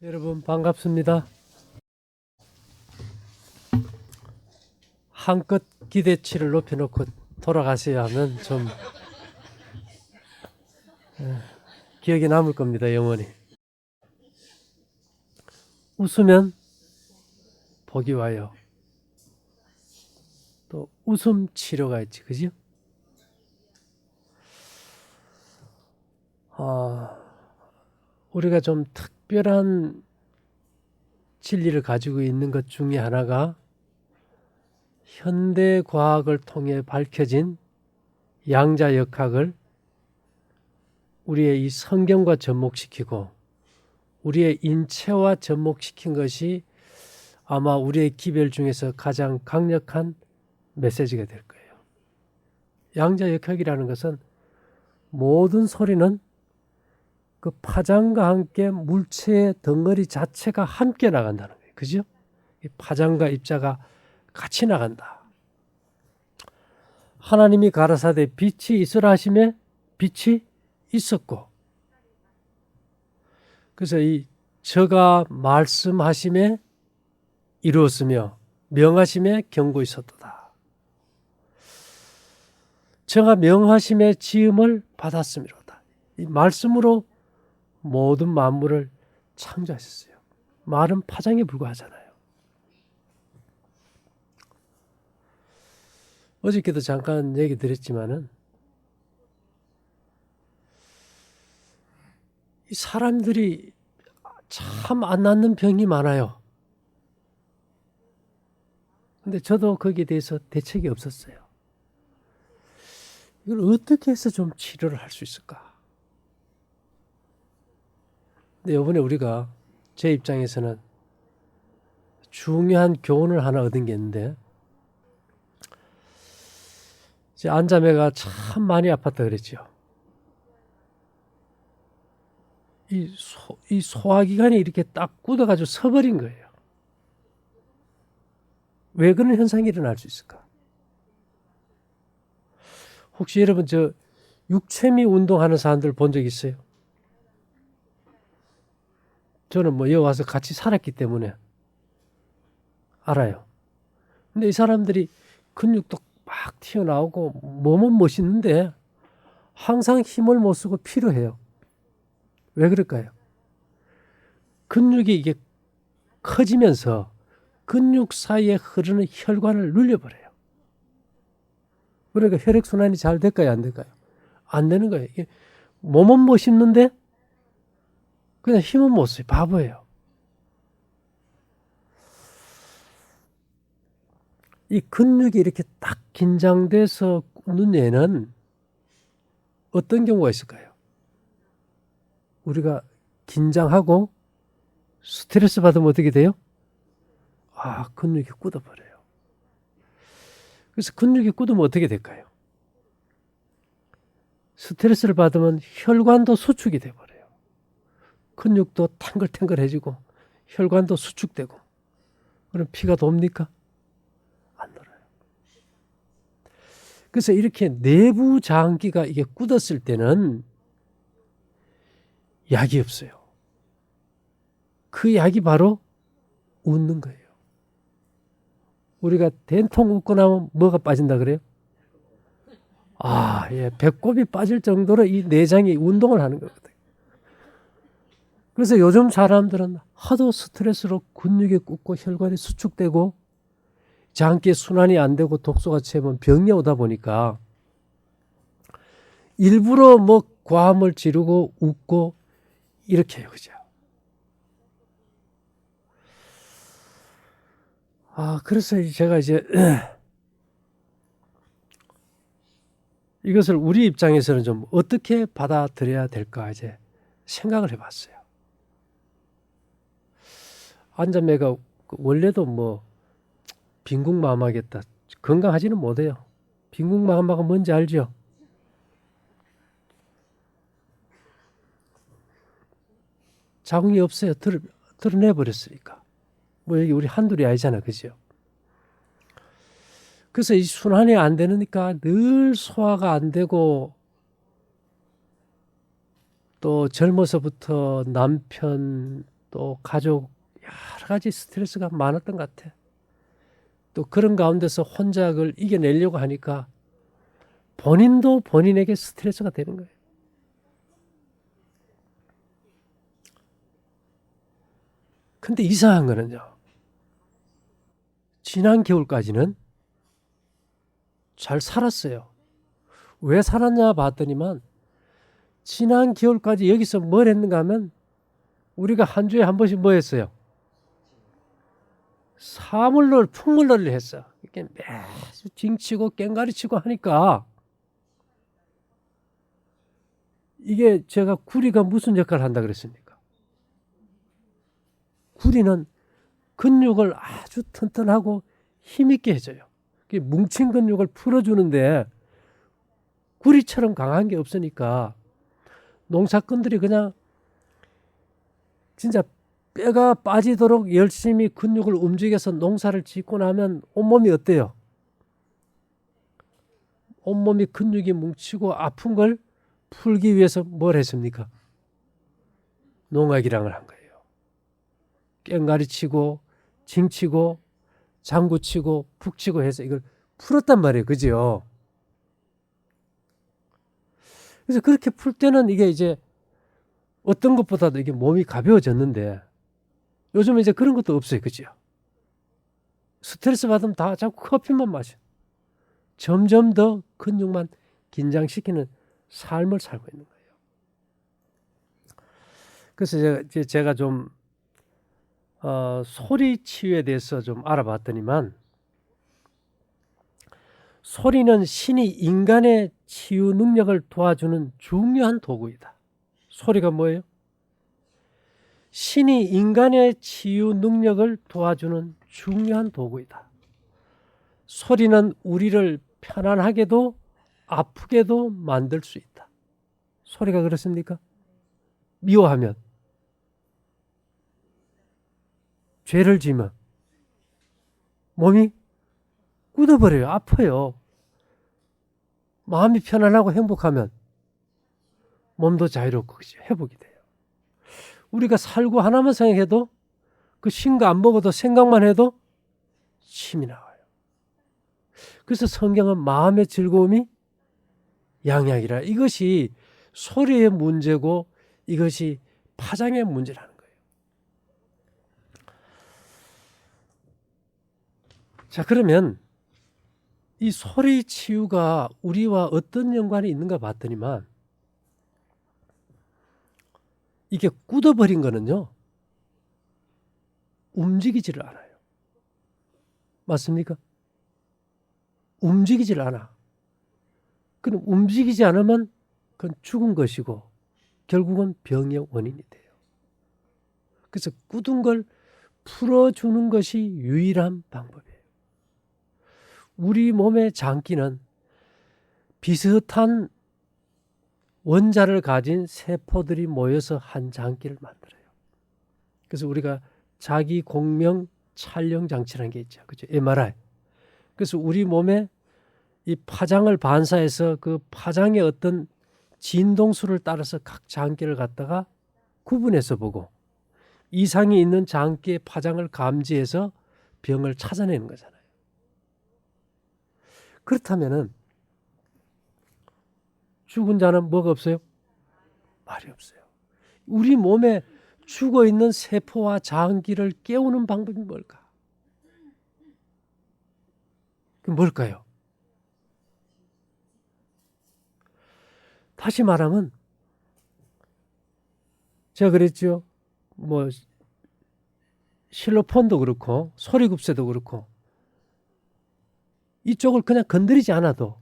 여러분 반갑습니다. 한껏 기대치를 높여놓고 돌아가셔야 하면 좀 에, 기억에 남을 겁니다, 영원히. 웃으면 복이 와요. 또 웃음 치료가 있지, 그죠? 아, 우리가 좀 특 별한 진리를 가지고 있는 것 중에 하나가 현대 과학을 통해 밝혀진 양자 역학을 우리의 이 성경과 접목시키고 우리의 인체와 접목시킨 것이 아마 우리의 기별 중에서 가장 강력한 메시지가 될 거예요. 양자 역학이라는 것은 모든 소리는 그 파장과 함께 물체의 덩어리 자체가 함께 나간다는 거예요. 그죠? 이 파장과 입자가 같이 나간다. 하나님이 가라사대 빛이 있으라 하심에 빛이 있었고 그래서 이 저가 말씀하심에 이루었으며 명하심에 경고 있었도다. 저가 명하심의 지음을 받았음이로다. 이 말씀으로 모든 만물을 창조하셨어요. 말은 파장에 불과하잖아요. 어저께도 잠깐 얘기 드렸지만은 이 사람들이 참 안 낫는 병이 많아요. 근데 저도 거기에 대해서 대책이 없었어요. 이걸 어떻게 해서 좀 치료를 할 수 있을까? 근데 이번에 우리가 제 입장에서는 중요한 교훈을 하나 얻은 게 있는데 제 안자매가 참 많이 아팠다 그랬죠. 이, 소, 이 소화기관이 이렇게 딱 굳어가지고 서버린 거예요. 왜 그런 현상이 일어날 수 있을까? 혹시 여러분 저 육체미 운동하는 사람들 본 적 있어요? 저는 뭐 여기 와서 같이 살았기 때문에 알아요. 근데 이 사람들이 근육도 막 튀어나오고 몸은 멋있는데 항상 힘을 못 쓰고 필요해요. 왜 그럴까요? 근육이 이게 커지면서 근육 사이에 흐르는 혈관을 눌려버려요. 그러니까 혈액순환이 잘 될까요? 안 될까요? 안 되는 거예요. 이게 몸은 멋있는데 그냥 힘은 못 써요. 바보예요. 이 근육이 이렇게 딱 긴장돼서 굽는 애는 어떤 경우가 있을까요? 우리가 긴장하고 스트레스 받으면 어떻게 돼요? 아, 근육이 굳어버려요. 그래서 근육이 굳으면 어떻게 될까요? 스트레스를 받으면 혈관도 수축이 돼버려요. 근육도 탱글탱글해지고 혈관도 수축되고 그럼 피가 돕니까? 안 돌아요. 그래서 이렇게 내부 장기가 이게 굳었을 때는 약이 없어요. 그 약이 바로 웃는 거예요. 우리가 된통 웃고 나면 뭐가 빠진다 그래요? 아, 예, 배꼽이 빠질 정도로 이 내장이 운동을 하는 거거든요. 그래서 요즘 사람들은 하도 스트레스로 근육이 굽고 혈관이 수축되고 장기 순환이 안 되고 독소가 채면 병이 오다 보니까 일부러 뭐 과음을 지르고 웃고 이렇게 해요, 그죠? 아, 그래서 제가 이제 이것을 우리 입장에서는 좀 어떻게 받아들여야 될까 이제 생각을 해봤어요. 안자매가 원래도 뭐 빈궁마마겠다 건강하지는 못해요. 빈궁마마가 뭔지 알죠? 자궁이 없어요. 드러, 드러내 버렸으니까. 뭐 여기 우리 한둘이 아니잖아, 그죠? 그래서 이 순환이 안 되니까 늘 소화가 안 되고 또 젊어서부터 남편 또 가족 여러 가지 스트레스가 많았던 것 같아. 또 그런 가운데서 혼자 그걸 이겨내려고 하니까 본인도 본인에게 스트레스가 되는 거예요. 근데 이상한 거는요. 지난 겨울까지는 잘 살았어요. 왜 살았냐 봤더니만 지난 겨울까지 여기서 뭘 했는가 하면 우리가 한 주에 한 번씩 뭐 했어요? 사물놀, 풍물놀이를 했어. 이렇게 매주 징치고 깽가리치고 하니까 이게 제가 구리가 무슨 역할을 한다 그랬습니까? 구리는 근육을 아주 튼튼하고 힘있게 해줘요. 뭉친 근육을 풀어주는데 구리처럼 강한 게 없으니까 농사꾼들이 그냥 진짜 뼈가 빠지도록 열심히 근육을 움직여서 농사를 짓고 나면 온몸이 어때요? 온몸이 근육이 뭉치고 아픈 걸 풀기 위해서 뭘 했습니까? 농악이랑을 한 거예요. 깽가리 치고, 징치고, 장구 치고, 푹 치고 해서 이걸 풀었단 말이에요. 그죠? 그래서 그렇게 풀 때는 이게 이제 어떤 것보다도 이게 몸이 가벼워졌는데 요즘은 이제 그런 것도 없어요. 그죠? 스트레스 받으면 다 자꾸 커피만 마셔. 점점 더 근육만 긴장시키는 삶을 살고 있는 거예요. 그래서 제가, 제가 좀 어, 소리 치유에 대해서 좀 알아봤더니만 소리는 신이 인간의 치유 능력을 도와주는 중요한 도구이다. 소리가 뭐예요? 신이 인간의 치유 능력을 도와주는 중요한 도구이다. 소리는 우리를 편안하게도 아프게도 만들 수 있다. 소리가 그렇습니까? 미워하면 죄를 지면 몸이 굳어버려요. 아파요. 마음이 편안하고 행복하면 몸도 자유롭고? 회복이 돼요. 우리가 살고 하나만 생각해도 그 신거 안 먹어도 생각만 해도 침이 나와요. 그래서 성경은 마음의 즐거움이 양약이라 이것이 소리의 문제고 이것이 파장의 문제라는 거예요. 자, 그러면 이 소리 치유가 우리와 어떤 연관이 있는가 봤더니만 이게 굳어버린 거는요, 움직이지를 않아요. 맞습니까? 움직이질 않아. 그럼 움직이지 않으면 그건 죽은 것이고 결국은 병의 원인이 돼요. 그래서 굳은 걸 풀어주는 것이 유일한 방법이에요. 우리 몸의 장기는 비슷한 원자를 가진 세포들이 모여서 한 장기를 만들어요. 그래서 우리가 자기 공명 촬영 장치라는 게 있죠. 그죠? MRI. 그래서 우리 몸에 이 파장을 반사해서 그 파장의 어떤 진동수를 따라서 각 장기를 갖다가 구분해서 보고 이상이 있는 장기의 파장을 감지해서 병을 찾아내는 거잖아요. 그렇다면은 죽은 자는 뭐가 없어요? 말이 없어요. 우리 몸에 죽어 있는 세포와 장기를 깨우는 방법이 뭘까? 그 뭘까요? 다시 말하면 제가 그랬죠. 뭐 실로폰도 그렇고 소리급세도 그렇고 이쪽을 그냥 건드리지 않아도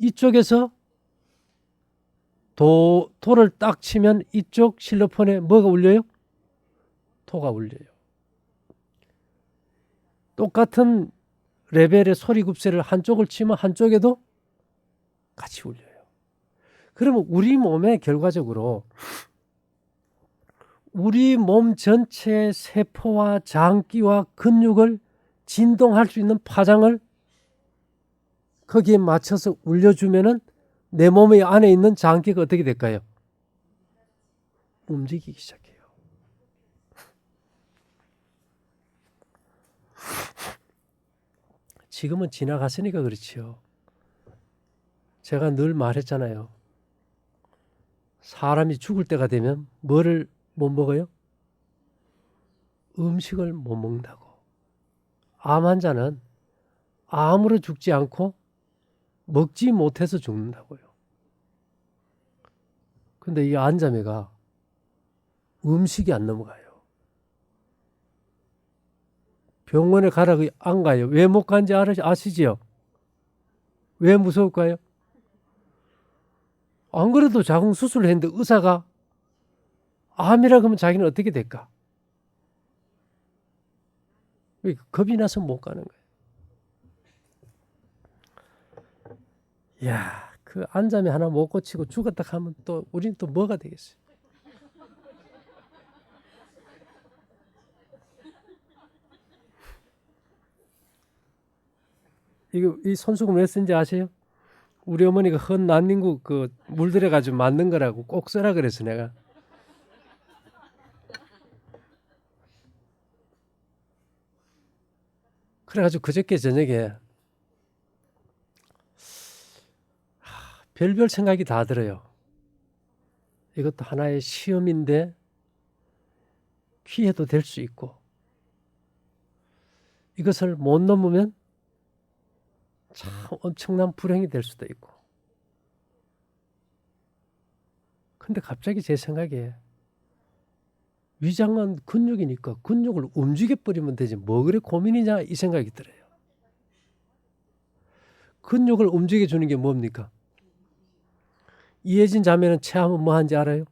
이쪽에서 도, 도를 딱 치면 이쪽 실로폰에 뭐가 울려요? 토가 울려요. 똑같은 레벨의 소리 굽세를 한쪽을 치면 한쪽에도 같이 울려요. 그러면 우리 몸에 결과적으로 우리 몸 전체의 세포와 장기와 근육을 진동할 수 있는 파장을 거기에 맞춰서 울려주면은 내 몸의 안에 있는 장기가 어떻게 될까요? 움직이기 시작해요. 지금은 지나갔으니까 그렇지요. 제가 늘 말했잖아요. 사람이 죽을 때가 되면 뭐를 못 먹어요? 음식을 못 먹는다고. 암 환자는 암으로 죽지 않고 먹지 못해서 죽는다고요. 근데 이 안자매가 음식이 안 넘어가요. 병원에 가라고 안 가요. 왜 못 간지 아시지요? 왜 무서울까요? 안 그래도 자궁 수술을 했는데 의사가 암이라 그러면 자기는 어떻게 될까? 왜 겁이 나서 못 가는 거예요. 야, 그 안잠이 하나 못 고치고 죽었다 하면 또 우리는 또 뭐가 되겠어요? 이거 이 손수건 왜 쓴지 아세요? 우리 어머니가 헌 난닝구 그 물들여 가지고 만든 거라고 꼭 써라 그래서 내가 그래가지고 그저께 저녁에 별별 생각이 다 들어요. 이것도 하나의 시험인데 기회도 될 수 있고 이것을 못 넘으면 참 엄청난 불행이 될 수도 있고. 근데 갑자기 제 생각에 위장은 근육이니까 근육을 움직여 버리면 되지 뭐 그래 고민이냐 이 생각이 들어요. 근육을 움직여 주는 게 뭡니까? 이혜진 자매는 체하면 뭐 하는지 알아요?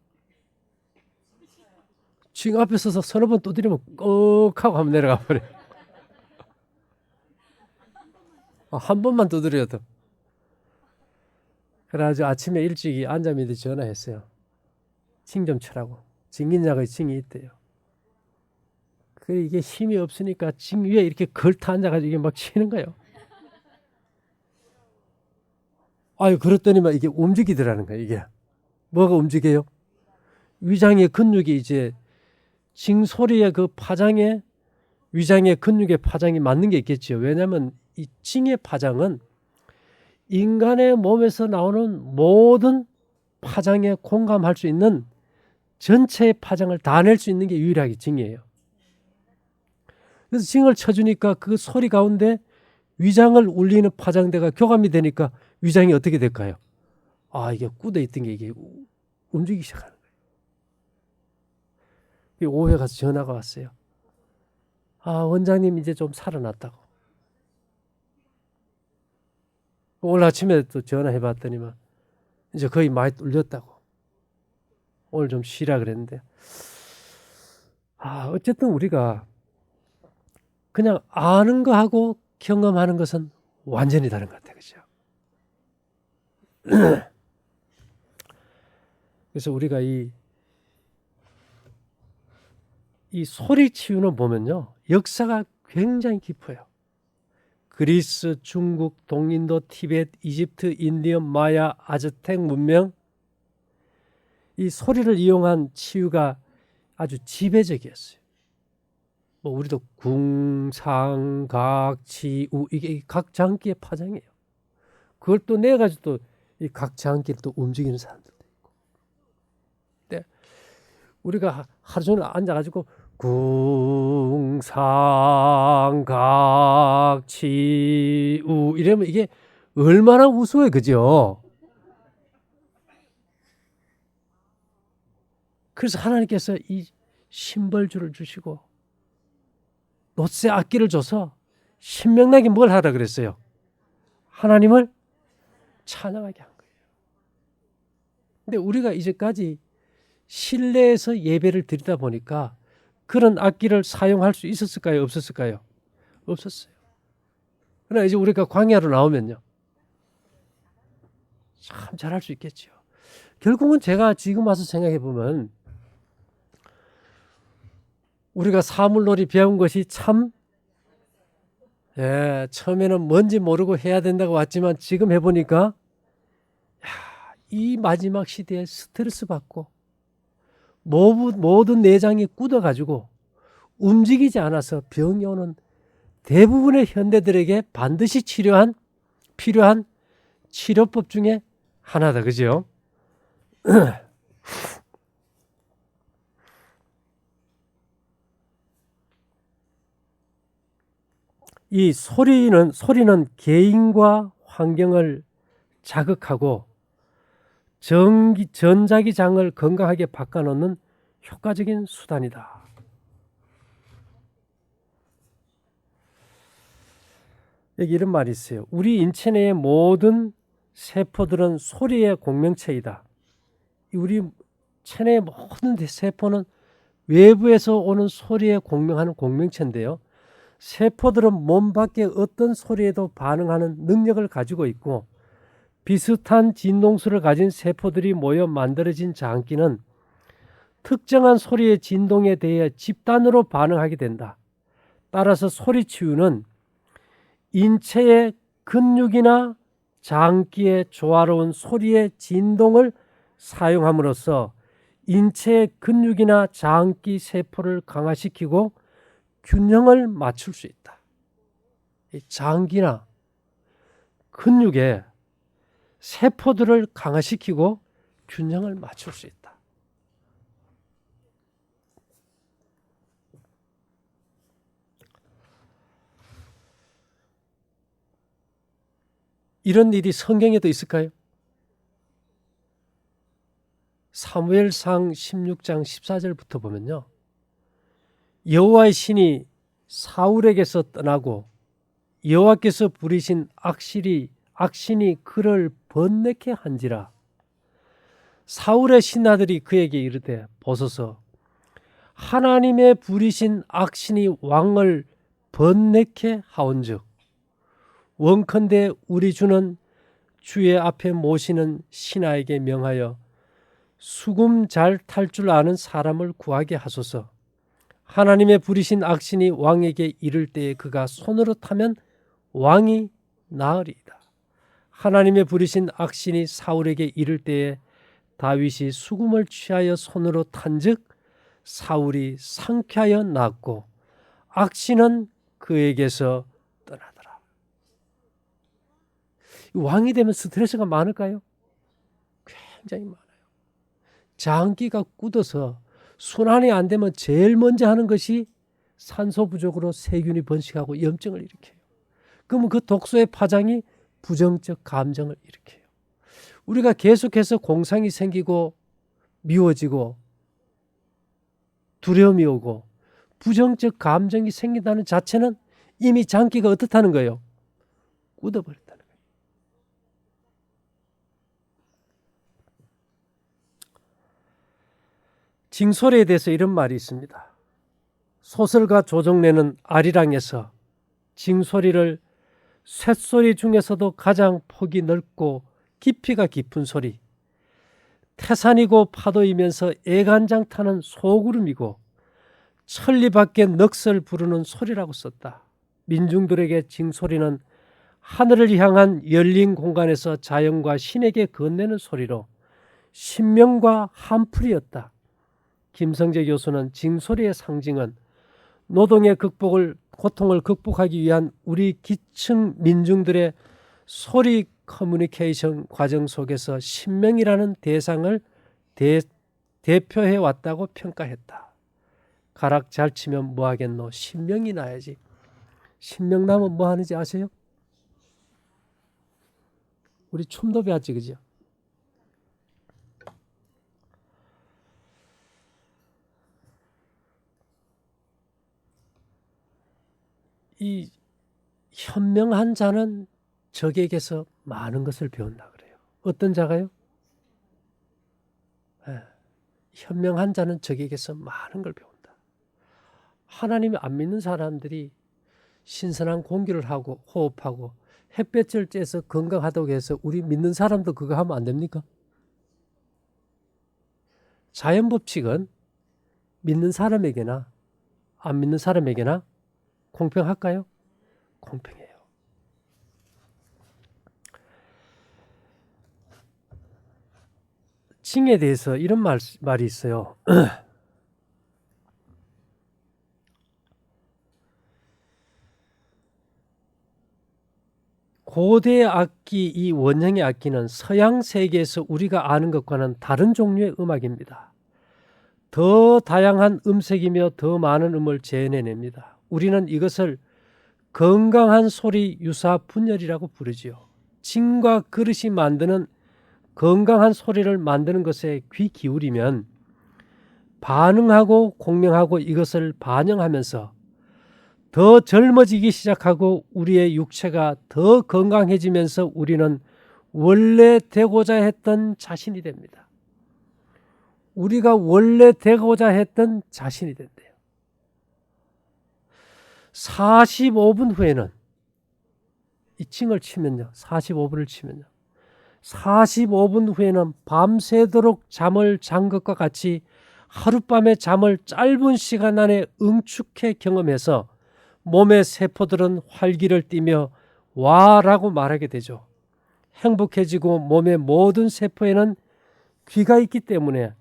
지금 앞에 서서 서너 번 두드리면 꺽 하고 하면 내려가 버려. 요 어, 한 번만 두드려도. 그래가지고 아침에 일찍이 안자미한테 전화했어요. 징좀 쳐라고. 징긴약의 징이 있대요. 그 이게 힘이 없으니까 징 위에 이렇게 걸터 앉아가지고 이게 막 치는 거예요. 아유, 그랬더니만 이게 움직이더라는 거예요, 이게. 뭐가 움직여요? 위장의 근육이 이제 징 소리의 그 파장에 위장의 근육의 파장이 맞는 게 있겠죠. 왜냐하면 이 징의 파장은 인간의 몸에서 나오는 모든 파장에 공감할 수 있는 전체의 파장을 다 낼 수 있는 게 유일하게 징이에요. 그래서 징을 쳐주니까 그 소리 가운데 위장을 울리는 파장대가 교감이 되니까 위장이 어떻게 될까요? 아, 이게 굳어 있던 게 이게 움직이기 시작하는 거예요. 오후에 가서 전화가 왔어요. 아, 원장님 이제 좀 살아났다고. 오늘 아침에 또 전화해 봤더니만 이제 거의 많이 뚫렸다고. 오늘 좀 쉬라 그랬는데. 아, 어쨌든 우리가 그냥 아는 거하고 경험하는 것은 완전히 다른 것 같아요. 그죠? 그래서 우리가 이, 이 소리 치유는 보면요. 역사가 굉장히 깊어요. 그리스, 중국, 동인도, 티베트, 이집트, 인디언, 마야, 아즈텍 문명 이 소리를 이용한 치유가 아주 지배적이었어요. 뭐 우리도 궁상각치우 이게 각 장기의 파장이에요. 그걸 또 내 가지고 또 이 각 장기를 또 움직이는 사람들도 있고. 근데 우리가 하루 종일 앉아가지고 궁상각치우 이러면 이게 얼마나 우스워요, 그죠? 그래서 하나님께서 이 심벌주를 주시고 노세 악기를 줘서 신명나게 뭘 하라 그랬어요? 하나님을 찬양하게 한 거예요. 근데 우리가 이제까지 실내에서 예배를 드리다 보니까 그런 악기를 사용할 수 있었을까요? 없었을까요? 없었어요. 그러나 이제 우리가 광야로 나오면요. 참 잘할 수 있겠죠. 결국은 제가 지금 와서 생각해 보면 우리가 사물놀이 배운 것이 참 예, 처음에는 뭔지 모르고 해야 된다고 왔지만 지금 해보니까 야, 이 마지막 시대에 스트레스 받고 모든, 모든 내장이 굳어가지고 움직이지 않아서 병이 오는 대부분의 현대들에게 반드시 치료한 필요한 치료법 중에 하나다. 그죠? 이 소리는 소리는 개인과 환경을 자극하고 전기 전자기장을 건강하게 바꿔놓는 효과적인 수단이다. 여기 이런 말이 있어요. 우리 인체 내의 모든 세포들은 소리의 공명체이다. 우리 체내의 모든 세포는 외부에서 오는 소리에 공명하는 공명체인데요. 세포들은 몸 밖의 어떤 소리에도 반응하는 능력을 가지고 있고 비슷한 진동수를 가진 세포들이 모여 만들어진 장기는 특정한 소리의 진동에 대해 집단으로 반응하게 된다. 따라서 소리 치유는 인체의 근육이나 장기의 조화로운 소리의 진동을 사용함으로써 인체의 근육이나 장기 세포를 강화시키고 균형을 맞출 수 있다. 장기나 근육의 세포들을 강화시키고 균형을 맞출 수 있다. 이런 일이 성경에도 있을까요? 사무엘상 16장 14절부터 보면요. 여호와의 신이 사울에게서 떠나고 여호와께서 부리신 악실이 악신이 그를 번뇌케 한지라 사울의 신하들이 그에게 이르되 보소서 하나님의 부리신 악신이 왕을 번뇌케 하온즉 원컨대 우리 주는 주의 앞에 모시는 신하에게 명하여 수금 잘 탈 줄 아는 사람을 구하게 하소서. 하나님의 부리신 악신이 왕에게 이를 때에 그가 손으로 타면 왕이 나으리이다. 하나님의 부리신 악신이 사울에게 이를 때에 다윗이 수금을 취하여 손으로 탄즉 사울이 상쾌하여 났고 악신은 그에게서 왕이 되면 스트레스가 많을까요? 굉장히 많아요. 장기가 굳어서 순환이 안 되면 제일 먼저 하는 것이 산소 부족으로 세균이 번식하고 염증을 일으켜요. 그러면 그 독소의 파장이 부정적 감정을 일으켜요. 우리가 계속해서 공상이 생기고 미워지고 두려움이 오고 부정적 감정이 생긴다는 자체는 이미 장기가 어떻다는 거예요? 굳어버렸다. 징소리에 대해서 이런 말이 있습니다. 소설가 조정래는 아리랑에서 징소리를 쇳소리 중에서도 가장 폭이 넓고 깊이가 깊은 소리, 태산이고 파도이면서 애간장 타는 소구름이고 천리 밖에 넋을 부르는 소리라고 썼다. 민중들에게 징소리는 하늘을 향한 열린 공간에서 자연과 신에게 건네는 소리로 신명과 한풀이었다. 김성재 교수는 징소리의 상징은 노동의 극복을 고통을 극복하기 위한 우리 기층 민중들의 소리 커뮤니케이션 과정 속에서 신명이라는 대상을 대, 대표해 왔다고 평가했다. 가락 잘 치면 뭐 하겠노? 신명이 나야지. 신명 나면 뭐 하는지 아세요? 우리 춤도 배웠지, 그죠? 이 현명한 자는 적에게서 많은 것을 배운다 그래요. 어떤 자가요? 네. 현명한 자는 적에게서 많은 걸 배운다. 하나님을 안 믿는 사람들이 신선한 공기를 하고 호흡하고 햇볕을 쬐서 건강하다고 해서 우리 믿는 사람도 그거 하면 안 됩니까? 자연 법칙은 믿는 사람에게나 안 믿는 사람에게나 공평할까요? 공평해요. 징에 대해서 이런 말, 말이 있어요. 고대 악기 이 원형의 악기는 서양 세계에서 우리가 아는 것과는 다른 종류의 음악입니다. 더 다양한 음색이며 더 많은 음을 재해냅니다. 우리는 이것을 건강한 소리 유사 분열이라고 부르지요. 칭과 그릇이 만드는 건강한 소리를 만드는 것에 귀 기울이면 반응하고 공명하고 이것을 반영하면서 더 젊어지기 시작하고 우리의 육체가 더 건강해지면서 우리는 원래 되고자 했던 자신이 됩니다. 우리가 원래 되고자 했던 자신이 된대요. 45분 후에는 이 칭을 치면요. 45분을 치면요. 45분 후에는 밤새도록 잠을 잔 것과 같이 하룻밤의 잠을 짧은 시간 안에 응축해 경험해서 몸의 세포들은 활기를 띠며 와라고 말하게 되죠. 행복해지고 몸의 모든 세포에는 귀가 있기 때문에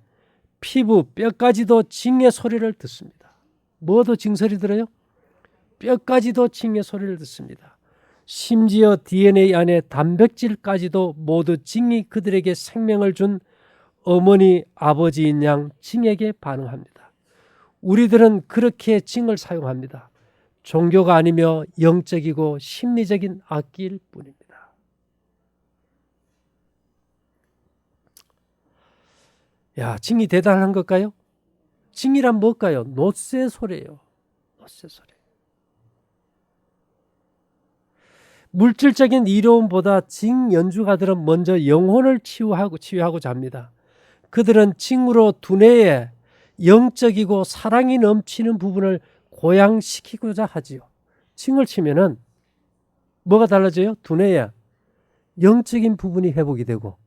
피부, 뼈까지도 징의 소리를 듣습니다. 뭐도 징 소리 들어요? 뼈까지도 징의 소리를 듣습니다. 심지어 DNA 안에 단백질까지도 모두 징이 그들에게 생명을 준 어머니, 아버지인 양 징에게 반응합니다. 우리들은 그렇게 징을 사용합니다. 종교가 아니며 영적이고 심리적인 악기일 뿐입니다. 야, 징이 대단한 걸까요? 징이란 뭘까요? 노쇠 소리예요. 노쇠 소리. 물질적인 이로움보다 징 연주가들은 먼저 영혼을 치유하고 치유하고자 합니다. 그들은 징으로 두뇌에 영적이고 사랑이 넘치는 부분을 고양시키고자 하지요. 칭을 치면은 뭐가 달라져요? 두뇌에 영적인 부분이 회복이 되고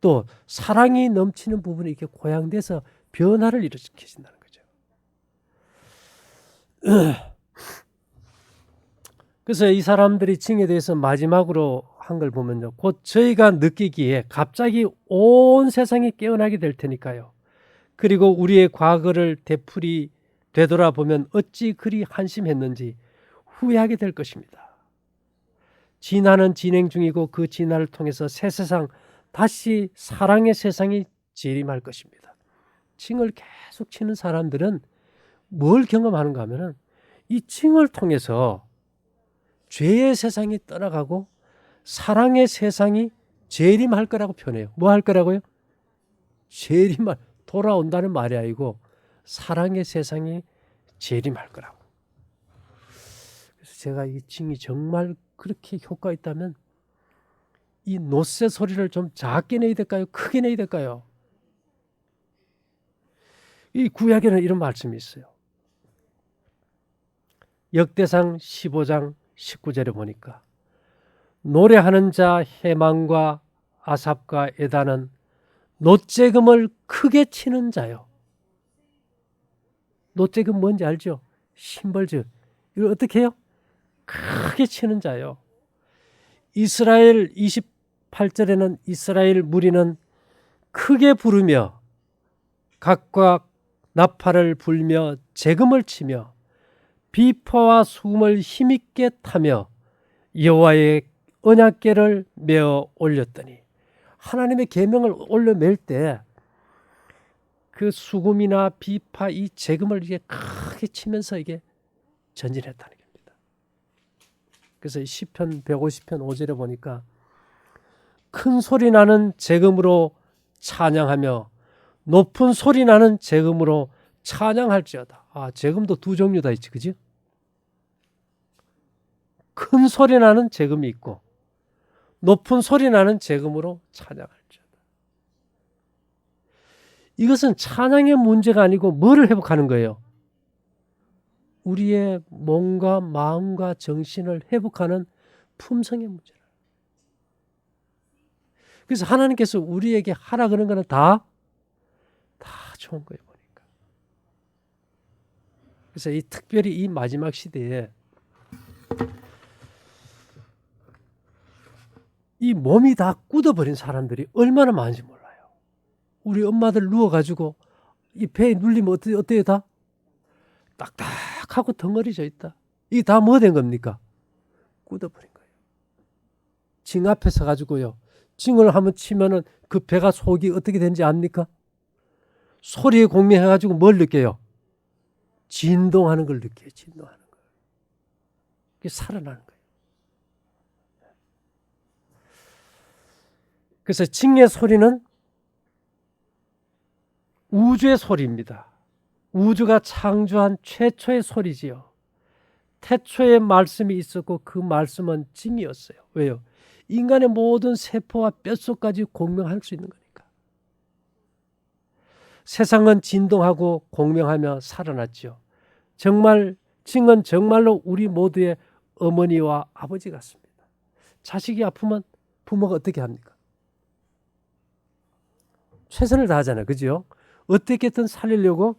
또 사랑이 넘치는 부분이 이렇게 고양돼서 변화를 일으키신다는 거죠. 그래서 이 사람들이 칭에 대해서 마지막으로 한 걸 보면요. 곧 저희가 느끼기에 갑자기 온 세상이 깨어나게 될 테니까요. 그리고 우리의 과거를 되풀이 되돌아보면 어찌 그리 한심했는지 후회하게 될 것입니다. 진화는 진행 중이고 그 진화를 통해서 새 세상, 다시 사랑의 세상이 재림할 것입니다. 칭을 계속 치는 사람들은 뭘 경험하는가 하면은 이 칭을 통해서 죄의 세상이 떠나가고 사랑의 세상이 재림할 거라고 표현해요. 뭐 할 거라고요? 재림할 돌아온다는 말이 아니고 사랑의 세상이 재림할 거라고. 그래서 제가 이 칭이 정말 그렇게 효과 있다면 이 노쇠 소리를 좀 작게 내야 될까요? 크게 내야 될까요? 이 구약에는 이런 말씀이 있어요. 역대상 15장 19절에 보니까 노래하는 자 해망과 아삽과 에다는 노재금을 크게 치는 자요. 노재금 뭔지 알죠? 심벌즈. 이걸 어떻게 해요? 크게 치는 자요. 이스라엘 28절에는 이스라엘 무리는 크게 부르며 각각 나팔을 불며 재금을 치며 비파와 수금을 힘있게 타며 여호와의 언약궤를 메어 올렸더니 하나님의 계명을 올려 맬 때 그 수금이나 비파 이 재금을 이게 크게 치면서 이게 전진했다는 겁니다. 그래서 이 시편 150편 5절에 보니까 큰 소리 나는 재금으로 찬양하며 높은 소리 나는 재금으로 찬양할지어다. 아, 재금도 두 종류다 있지, 그지? 큰 소리 나는 재금이 있고 높은 소리 나는 재금으로 찬양할지어다. 이것은 찬양의 문제가 아니고 뭐를 회복하는 거예요? 우리의 몸과 마음과 정신을 회복하는 품성의 문제라. 그래서 하나님께서 우리에게 하라 그런 거는 다, 다 좋은 거예요. 그래서 이 특별히 이 마지막 시대에 이 몸이 다 굳어버린 사람들이 얼마나 많은지 몰라요. 우리 엄마들 누워가지고 이 배에 눌리면 어때, 어때요, 다? 딱딱하고 덩어리져 있다. 이게 다 뭐 된 겁니까? 굳어버린 거예요. 징 앞에 서 가지고요. 징을 한번 치면은 그 배가 속이 어떻게 되는지 압니까? 소리에 공명해 가지고 뭘 느껴요? 진동하는 걸 느껴요. 진동하는 걸. 그게 살아나는 거예요. 그래서 징의 소리는 우주의 소리입니다. 우주가 창조한 최초의 소리지요. 태초에 말씀이 있었고 그 말씀은 징이었어요. 왜요? 인간의 모든 세포와 뼛속까지 공명할 수 있는 거니까. 세상은 진동하고 공명하며 살아났지요. 정말 징은 정말로 우리 모두의 어머니와 아버지 같습니다. 자식이 아프면 부모가 어떻게 합니까? 최선을 다하잖아요. 그죠? 어떻게든 살리려고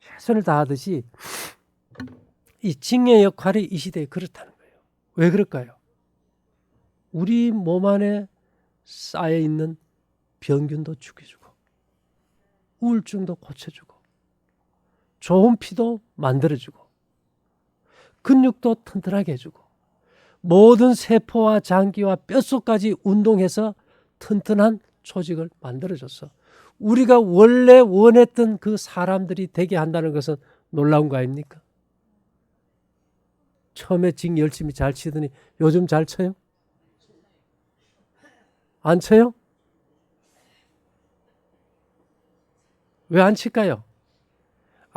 최선을 다하듯이 이 징의 역할이 이 시대에 그렇다는 거예요. 왜 그럴까요? 우리 몸 안에 쌓여 있는 병균도 죽여주고 우울증도 고쳐주고 좋은 피도 만들어주고 근육도 튼튼하게 해주고 모든 세포와 장기와 뼛속까지 운동해서 튼튼한 조직을 만들어줘서 우리가 원래 원했던 그 사람들이 되게 한다는 것은 놀라운 거 아닙니까? 처음에 징 열심히 잘 치더니 요즘 잘 쳐요? 안 쳐요? 왜 안 칠까요?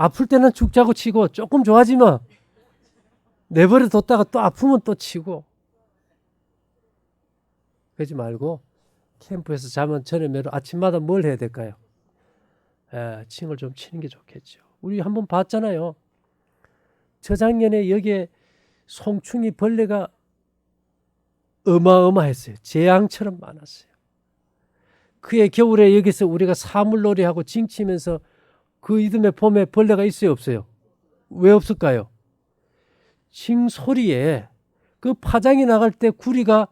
아플 때는 죽자고 치고 조금 좋아지면 내버려 뒀다가 또 아프면 또 치고 그러지 말고 캠프에서 자면 저녁으로 아침마다 뭘 해야 될까요? 에, 칭을 좀 치는 게 좋겠죠. 우리 한번 봤잖아요. 저작년에 여기에 송충이 벌레가 어마어마했어요. 재앙처럼 많았어요. 그해 겨울에 여기서 우리가 사물놀이하고 징치면서 그 이듬해 봄에 벌레가 있어요, 없어요? 왜 없을까요? 징 소리에 그 파장이 나갈 때 구리가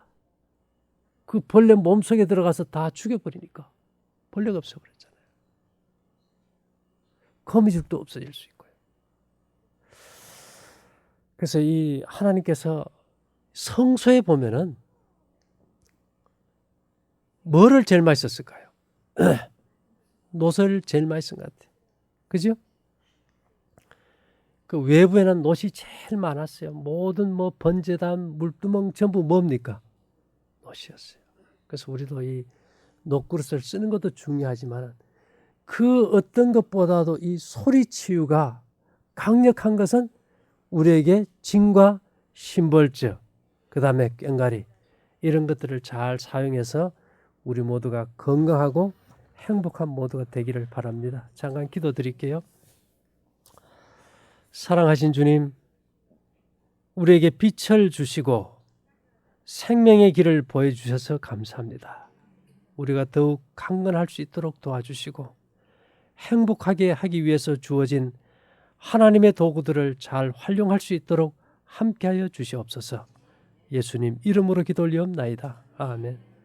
그 벌레 몸속에 들어가서 다 죽여버리니까 벌레가 없어버렸잖아요. 거미줄도 없어질 수 있고요. 그래서 이 하나님께서 성소에 보면은 뭐를 제일 많이 썼을까요? 노를 제일 많이 쓴 것 같아요. 그죠? 그 외부에는 노이 제일 많았어요. 모든 뭐 번제단, 물두멍 전부 뭡니까? 노이었어요. 그래서 우리도 이 녹그릇을 쓰는 것도 중요하지만 그 어떤 것보다도 이 소리 치유가 강력한 것은 우리에게 진과 심벌적, 그 다음에 꽹가리 이런 것들을 잘 사용해서 우리 모두가 건강하고 행복한 모두가 되기를 바랍니다. 잠깐 기도 드릴게요. 사랑하신 주님, 우리에게 빛을 주시고 생명의 길을 보여주셔서 감사합니다. 우리가 더욱 강건할 수 있도록 도와주시고 행복하게 하기 위해서 주어진 하나님의 도구들을 잘 활용할 수 있도록 함께하여 주시옵소서. 예수님 이름으로 기도 올리옵나이다. 아멘.